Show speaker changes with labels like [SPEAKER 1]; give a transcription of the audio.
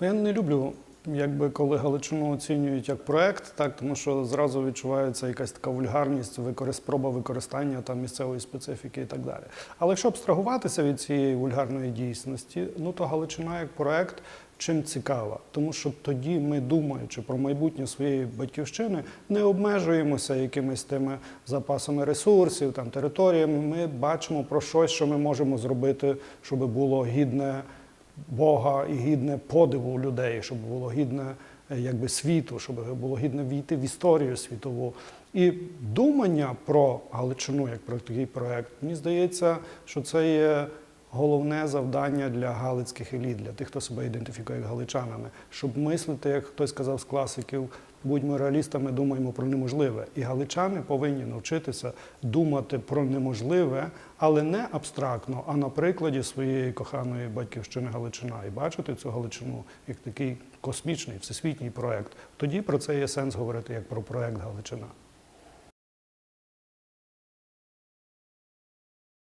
[SPEAKER 1] Я не люблю, якби коли Галичину оцінюють як проект, так тому що зразу відчувається якась така вульгарність, спроба використання там місцевої специфіки і так далі. Але якщо абстрагуватися від цієї вульгарної дійсності, ну то Галичина як проект чим цікава, тому що тоді ми, думаючи про майбутнє своєї батьківщини, не обмежуємося якимись тими запасами ресурсів, там територіями. Ми бачимо про щось, що ми можемо зробити, щоб було гідне. Бога і гідне подиву людей, щоб було гідне е, якби світу, щоб було гідне війти в історію світову. І думання про Галичину як про такий проект, мені здається, що це є головне завдання для галицьких еліт, для тих, хто себе ідентифікує як галичанами, щоб мислити, як хтось сказав з класиків, будьмо реалістами, думаємо про неможливе. І галичани повинні навчитися думати про неможливе, але не абстрактно, а на прикладі своєї коханої батьківщини Галичина і бачити цю Галичину як такий космічний всесвітній проект. Тоді про це є сенс говорити як про проект Галичина.